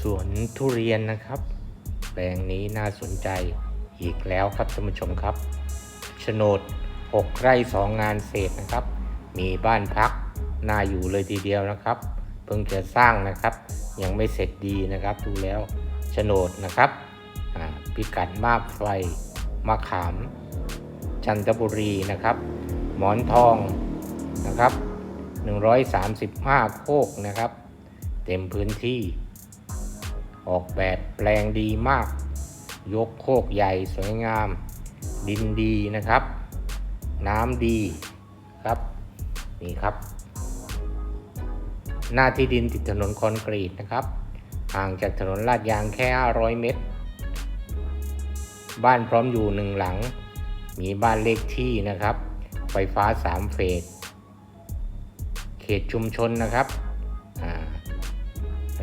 สวนทุเรียนนะครับ แปลงนี้น่าสนใจอีกแล้วครับท่านผู้ชมครับโฉนด 6 ไร่ 2 งานเศษนะครับ มีบ้านพักน่าอยู่เลยทีเดียวนะครับ เพิ่งจะสร้างนะครับ ยังไม่เสร็จดีนะครับดูแล้วโฉนดนะครับพิกัดมาบไฟมะขาม จันทบุรีนะครับ หมอนทองนะครับ 135 โคกนะครับ เต็มพื้นที่ ออกแบบแปลงดีมาก ยกโคกใหญ่สวยงาม ดินดีนะครับ น้ำดีครับนี่ครับ หน้าที่ดินติดถนนคอนกรีตนะครับ ห่างจากถนนลาดยางแค่ 500 เมตร บ้านพร้อมอยู่หนึ่งหลัง มีบ้านเลขที่นะครับ ไฟฟ้า 3 เฟส เขตชุมชนนะครับ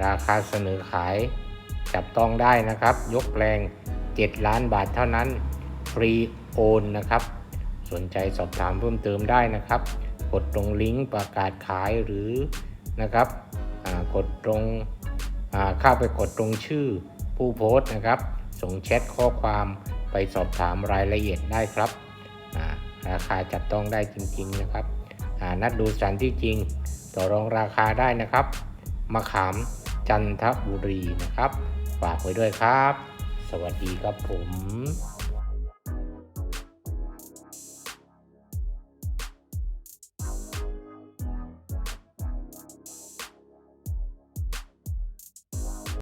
ราคาเสนอขาย จับต้องได้นะครับ ยกแปลง 7 ล้านบาทเท่านั้นฟรีโอนนะครับ สนใจสอบถามเพิ่มเติมได้นะครับ กดตรงลิงก์ประกาศขายหรือนะครับกดตรงเข้าไปกดตรงชื่อผู้โพสต์นะครับ ส่งแชทข้อความไปสอบถามรายละเอียดได้ครับ ราคาจับต้องได้จริงๆนะครับ นัดดูสถานที่จริง ต่อรองราคาได้นะครับ มะขามจันทบุรีนะครับ ฝากไว้ด้วยครับ สวัสดีครับผม